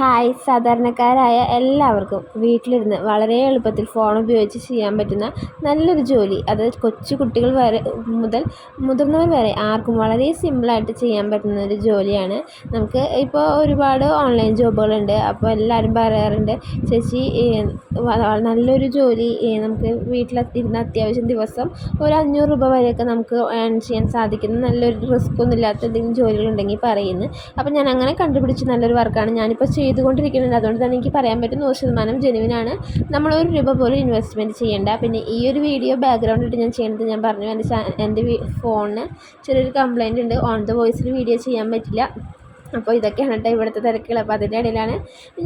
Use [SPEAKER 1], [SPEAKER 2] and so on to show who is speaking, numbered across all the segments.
[SPEAKER 1] Hi സാധാരണക്കാരായ എല്ലാവർക്കും വീട്ടിലിരുന്ന് വളരെ എളുപ്പത്തിൽ ഫോൺ ഉപയോഗിച്ച് ചെയ്യാൻ പറ്റുന്ന നല്ലൊരു ജോലി. അത് കൊച്ചു കുട്ടികൾ വരെ മുതൽ മുതിർന്നവർ വരെ ആർക്കും വളരെ സിമ്പിളായിട്ട് ചെയ്യാൻ പറ്റുന്ന ഒരു ജോലിയാണ്. നമുക്ക് ഇപ്പോൾ ഒരുപാട് ഓൺലൈൻ ജോബുകളുണ്ട് അപ്പോൾ എല്ലാവരും പറയാറുണ്ട് ചേച്ചി നല്ലൊരു ജോലി നമുക്ക് വീട്ടിലിരുന്ന് അത്യാവശ്യം ദിവസം ഒരു അഞ്ഞൂറ് രൂപ വരെയൊക്കെ നമുക്ക് ഏൺ ചെയ്യാൻ സാധിക്കുന്ന നല്ലൊരു റിസ്ക് ഒന്നും ഇല്ലാത്ത എന്തെങ്കിലും ജോലികളുണ്ടെങ്കിൽ പറയുന്നു. അപ്പോൾ ഞാൻ അങ്ങനെ കണ്ടുപിടിച്ച് നല്ലൊരു വർക്കാണ് ഞാനിപ്പോൾ ചെയ്തുകൊണ്ടിരിക്കുന്നുണ്ട്. അതുകൊണ്ട് തന്നെ എനിക്ക് പറയാൻ പറ്റും നൂറ് ശതമാനം ജെനുവിനാണ് നമ്മൾ ഒരു രൂപ പോലും ഇൻവെസ്റ്റ്മെന്റ് ചെയ്യേണ്ട. പിന്നെ ഈ ഒരു വീഡിയോ ബാക്ക്ഗ്രൗണ്ടിട്ട് ഞാൻ ചെയ്യുന്നത് ഞാൻ പറഞ്ഞു. എന്റെ എന്റെ ഫോണിന് ചെറിയൊരു കംപ്ലയിന്റ് ഉണ്ട്. ഓൺ ദ വോയിസിൽ വീഡിയോ ചെയ്യാൻ പറ്റില്ല. അപ്പോൾ ഇതൊക്കെയാണ് കേട്ടോ ഇവിടുത്തെ തിരക്കുകൾ. അപ്പോൾ അതിന്റെ ഇടയിലാണ്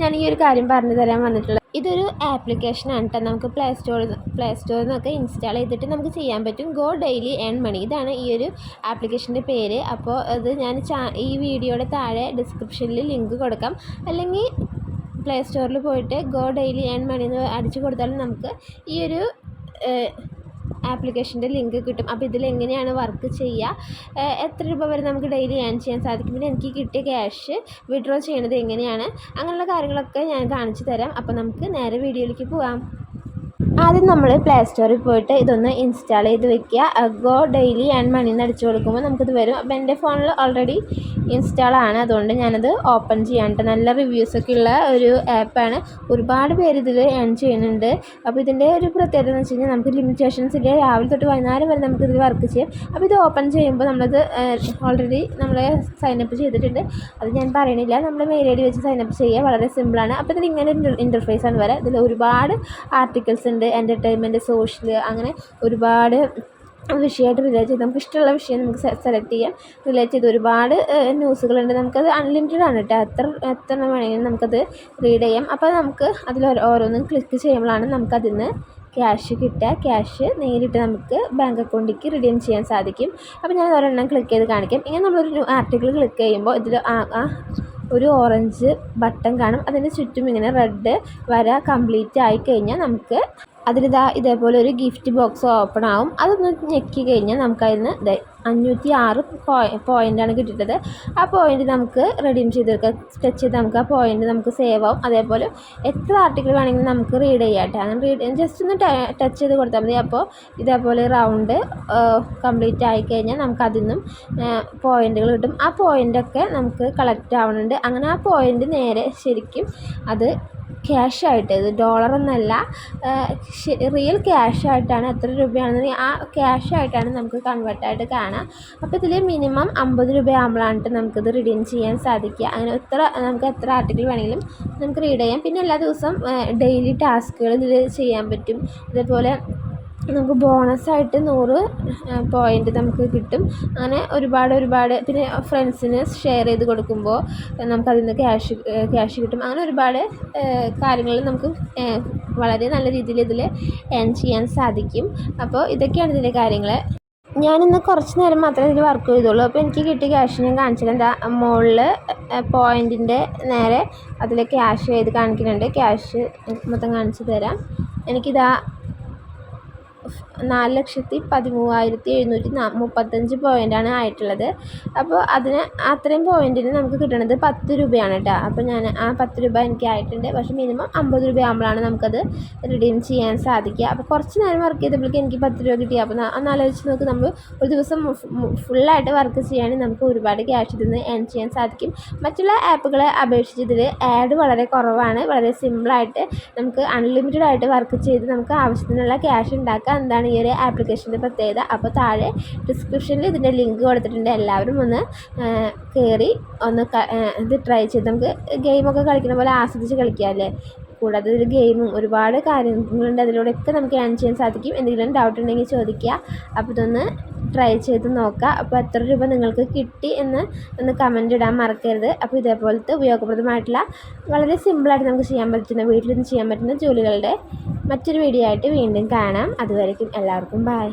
[SPEAKER 1] ഞാൻ ഈ ഒരു കാര്യം പറഞ്ഞു തരാൻ വന്നിട്ടുള്ളത്. ഇതൊരു ആപ്ലിക്കേഷനാണ് കേട്ടോ നമുക്ക് പ്ലേ സ്റ്റോറിൽ പ്ലേ സ്റ്റോറിൽ നിന്നൊക്കെ ഇൻസ്റ്റാൾ ചെയ്തിട്ട് നമുക്ക് ചെയ്യാൻ പറ്റും. ഗോ ഡെയിലി ഏൺ മണി ഇതാണ് ഈ ഒരു ആപ്ലിക്കേഷന്റെ പേര്. അപ്പോൾ അത് ഞാൻ ഈ വീഡിയോയുടെ താഴെ ഡിസ്ക്രിപ്ഷനിൽ ലിങ്ക് കൊടുക്കാം. അല്ലെങ്കിൽ പ്ലേ സ്റ്റോറിൽ പോയിട്ട് ഗോ ഡെയിലി ഏൺ മണി എന്ന് അടിച്ചു കൊടുത്താലും നമുക്ക് ഈ ഒരു ആപ്ലിക്കേഷന്റെ ലിങ്ക് കിട്ടും. അപ്പോൾ ഇതിൽ എങ്ങനെയാണ് വർക്ക് ചെയ്യുക? എത്ര രൂപ വരെ നമുക്ക് ഡെയിലി ഏൺ ചെയ്യാൻ സാധിക്കും? പിന്നെ എനിക്ക് കിട്ടിയ ക്യാഷ് വിഡ്രോ ചെയ്യണത് എങ്ങനെയാണ്? അങ്ങനെയുള്ള കാര്യങ്ങളൊക്കെ ഞാൻ കാണിച്ചു തരാം. അപ്പോൾ നമുക്ക് നേരെ വീഡിയോയിലേക്ക് പോവാം ആദ്യം നമ്മൾ പ്ലേ സ്റ്റോറിൽ പോയിട്ട് ഇതൊന്ന് ഇൻസ്റ്റാൾ ചെയ്ത് വെക്കുക. ഗോ ഡെയിലി ആൻഡ് മണി എന്ന് അടിച്ചു കൊടുക്കുമ്പോൾ നമുക്കിത് വരും. അപ്പോൾ എന്റെ ഫോണിൽ ഓൾറെഡി ഇൻസ്റ്റാൾ ആണ്. അതുകൊണ്ട് ഞാനത് ഓപ്പൺ ചെയ്യാണ്ട് നല്ല റിവ്യൂസൊക്കെ ഉള്ള ഒരു ആപ്പാണ് ഒരുപാട് പേര് ഇതിൽ ഏൺ ചെയ്യുന്നുണ്ട്. അപ്പോൾ ഇതിന്റെ ഒരു പ്രത്യേകത എന്ന് വെച്ച് കഴിഞ്ഞാൽ നമുക്ക് ലിമിറ്റേഷൻസ് ഇല്ല? രാവിലെ തൊട്ട് വൈകുന്നേരം വരെ നമുക്ക് വർക്ക് ചെയ്യാം. അപ്പോൾ ഇത് ഓപ്പൺ ചെയ്യുമ്പോൾ നമ്മളത് ഓൾറെഡി നമ്മൾ സൈനപ്പ് ചെയ്തിട്ടുണ്ട്. അത് ഞാൻ പറയണില്ല. നമ്മൾ മെയിൽ ഐ ഡി വെച്ച് സൈനപ്പ് ചെയ്യുക വളരെ സിമ്പിളാണ് അപ്പോൾ ഇതിൽ ഇങ്ങനെ ഒരു ആണ് വരെ. ഇതിൽ ഒരുപാട് ആർട്ടിക്കിൾസ് ഉണ്ട്. എന്റർടൈൻമെന്റ് സോഷ്യൽ അങ്ങനെ ഒരുപാട് വിഷയമായിട്ട് റിലേറ്റ് ചെയ്ത് നമുക്ക് ഇഷ്ടമുള്ള വിഷയം നമുക്ക് സെലക്ട് ചെയ്യാം. റിലേറ്റ് ചെയ്ത് ഒരുപാട് ന്യൂസുകളുണ്ട് നമുക്കത് അൺലിമിറ്റഡ് ആണ് കേട്ടോ. എത്ര എത്ര വേണമെങ്കിലും നമുക്കത് റീഡ് ചെയ്യാം. അപ്പോൾ നമുക്ക് അതിൽ ഓരോന്നും ക്ലിക്ക് ചെയ്യുമ്പോഴാണ് നമുക്കതിൽ നിന്ന് ക്യാഷ് കിട്ടുക. ക്യാഷ് നേരിട്ട് നമുക്ക് ബാങ്ക് അക്കൗണ്ടിലേക്ക് റിഡീം ചെയ്യാൻ സാധിക്കും. അപ്പോൾ ഞാൻ ഒരെണ്ണം ക്ലിക്ക് ചെയ്ത് കാണിക്കാം. ഇങ്ങനെ നമ്മളൊരു ആർട്ടിക്കിൾ ക്ലിക്ക് ചെയ്യുമ്പോൾ ഇതിൽ ഒരു ഓറഞ്ച് ബട്ടൺ കാണും. അതിന് ചുറ്റും ഇങ്ങനെ റെഡ് വര കംപ്ലീറ്റ് ആയി കഴിഞ്ഞാൽ നമുക്ക് അതിലിതാ ഇതേപോലെ ഒരു ഗിഫ്റ്റ് ബോക്സ് ഓപ്പൺ ആവും. അതൊന്ന് ഞെക്കി കഴിഞ്ഞാൽ നമുക്കതിന് ഇതേ അഞ്ഞൂറ്റി ആറ് പോയിന്റാണ് കിട്ടിയിട്ടത്. ആ പോയിന്റ് നമുക്ക് റെഡീം ചെയ്തെടുക്കാം ടച്ച് ചെയ്ത് നമുക്ക് ആ പോയിന്റ് നമുക്ക് സേവ് ആവും. അതേപോലെ എത്ര ആർട്ടിക്കിൾ വേണമെങ്കിലും നമുക്ക് റീഡ് ചെയ്യാം കേട്ടോ അങ്ങനെ റീഡ് ജസ്റ്റ് ഒന്ന് ടച്ച് ചെയ്ത് കൊടുത്താൽ മതി. അപ്പോൾ ഇതേപോലെ റൗണ്ട് കംപ്ലീറ്റ് ആയിക്കഴിഞ്ഞാൽ നമുക്ക് അതിൽ നിന്നും പോയിന്റുകൾ കിട്ടും. ആ പോയിന്റൊക്കെ നമുക്ക് കളക്റ്റ് ആവുന്നുണ്ട് അങ്ങനെ ആ പോയിന്റ് നേരെ ശരിക്കും അത് ക്യാഷായിട്ട് ഇത് ഡോളറൊന്നല്ല റിയൽ ക്യാഷായിട്ടാണ് എത്ര രൂപയാണെന്ന് ആ ക്യാഷായിട്ടാണ് നമുക്ക് കൺവേർട്ടായിട്ട് കാണാം. അപ്പോൾ ഇതിൽ മിനിമം അമ്പത് രൂപയാകുമ്പോഴാണ് നമുക്കിത് റിഡീം ചെയ്യാൻ സാധിക്കുക. അങ്ങനെ എത്ര നമുക്ക് എത്ര ആർട്ടിക്കിൾ വേണമെങ്കിലും നമുക്ക് റീഡ് ചെയ്യാം. പിന്നെ എല്ലാ ദിവസവും ഡെയിലി ടാസ്കുകൾ ഇതിൽ ചെയ്യാൻ പറ്റും. ഇതേപോലെ നമുക്ക് ബോണസായിട്ട് നൂറ് പോയിന്റ് നമുക്ക് കിട്ടും. അങ്ങനെ ഒരുപാട് ഒരുപാട് പിന്നെ ഫ്രണ്ട്സിന് ഷെയർ ചെയ്ത് കൊടുക്കുമ്പോൾ നമുക്കതിൽ നിന്ന് ക്യാഷ് ക്യാഷ് കിട്ടും. അങ്ങനെ ഒരുപാട് കാര്യങ്ങൾ നമുക്ക് വളരെ നല്ല രീതിയിൽ ഇതിൽ ഏൺ ചെയ്യാൻ സാധിക്കും. അപ്പോൾ ഇതൊക്കെയാണ് ഇതിന്റെ കാര്യങ്ങൾ. ഞാനിന്ന് കുറച്ച് നേരം മാത്രമേ ഇതിൽ വർക്ക് ചെയ്തുള്ളൂ. അപ്പോൾ എനിക്ക് കിട്ടിയ ക്യാഷ് ഞാൻ കാണിച്ചിട്ടുണ്ട് മുകളിൽ പോയിന്റിന്റെ നേരെ അതിൽ ക്യാഷ് ചെയ്ത് കാണിക്കുന്നുണ്ട്. ക്യാഷ് മൊത്തം കാണിച്ചു തരാം. എനിക്കിതാ of നാല് ലക്ഷത്തി പതിമൂവായിരത്തി എഴുന്നൂറ്റി മുപ്പത്തഞ്ച് പോയിന്റാണ് ആയിട്ടുള്ളത്. അപ്പോൾ അതിന് അത്രയും പോയിന്റിന് നമുക്ക് കിട്ടണത് പത്ത് രൂപയാണ് കേട്ടോ. അപ്പോൾ ഞാൻ ആ പത്ത് രൂപ എനിക്ക് ആയിട്ടുണ്ട്. പക്ഷേ മിനിമം അമ്പത് രൂപ ആകുമ്പോഴാണ് നമുക്കത് റിഡീം ചെയ്യാൻ സാധിക്കുക. അപ്പോൾ കുറച്ച് നേരം വർക്ക് ചെയ്തപ്പോഴേക്കും എനിക്ക് പത്ത് രൂപ കിട്ടി. അപ്പോൾ എന്നാലോചിച്ച് നോക്ക് നമ്മൾ ഒരു ദിവസം ഫുള്ളായിട്ട് വർക്ക് ചെയ്യുകയാണെങ്കിൽ നമുക്ക് ഒരുപാട് ക്യാഷ് ഇതിൽ നിന്ന് ഏൺ ചെയ്യാൻ സാധിക്കും. മറ്റുള്ള ആപ്പുകളെ അപേക്ഷിച്ച് ഇതിൽ ആഡ് വളരെ കുറവാണ്. വളരെ സിമ്പിളായിട്ട് നമുക്ക് അൺലിമിറ്റഡ് ആയിട്ട് വർക്ക് ചെയ്ത് നമുക്ക് ആവശ്യത്തിനുള്ള ക്യാഷ് ഉണ്ടാക്കാം എന്താണ് ഈ ഒരു ആപ്ലിക്കേഷന്റെ പ്രത്യേകത. അപ്പോൾ താഴെ ഡിസ്ക്രിപ്ഷനിൽ ഇതിന്റെ ലിങ്ക് കൊടുത്തിട്ടുണ്ട്. എല്ലാവരും ഒന്ന് കയറി ഒന്ന് ഇത് ട്രൈ ചെയ്ത് നമുക്ക് ഗെയിമൊക്കെ കളിക്കുന്ന പോലെ ആസ്വദിച്ച് കളിക്കാമല്ലേ കൂടാതെ ഇതിൽ ഗെയിമും ഒരുപാട് കാര്യങ്ങളുണ്ട്. അതിലൂടെയൊക്കെ നമുക്ക് ഏൺ ചെയ്യാൻ സാധിക്കും. എന്തെങ്കിലും ഡൗട്ട് ഉണ്ടെങ്കിൽ ചോദിക്കുക. അപ്പോൾ ഇതൊന്ന് ട്രൈ ചെയ്ത് നോക്കുക. അപ്പോൾ എത്ര രൂപ നിങ്ങൾക്ക് കിട്ടി എന്ന് ഒന്ന് കമന്റ് ഇടാൻ മറക്കരുത്. അപ്പോൾ ഇതേപോലത്തെ ഉപയോഗപ്രദമായിട്ടുള്ള വളരെ സിമ്പിളായിട്ട് നമുക്ക് ചെയ്യാൻ പറ്റുന്ന വീട്ടിൽ ചെയ്യാൻ പറ്റുന്ന ജോലികളുടെ മറ്റൊരു വീഡിയോ ആയിട്ട് വീണ്ടും കാണാം. അതുവരേക്കും എല്ലാവർക്കും ബായ്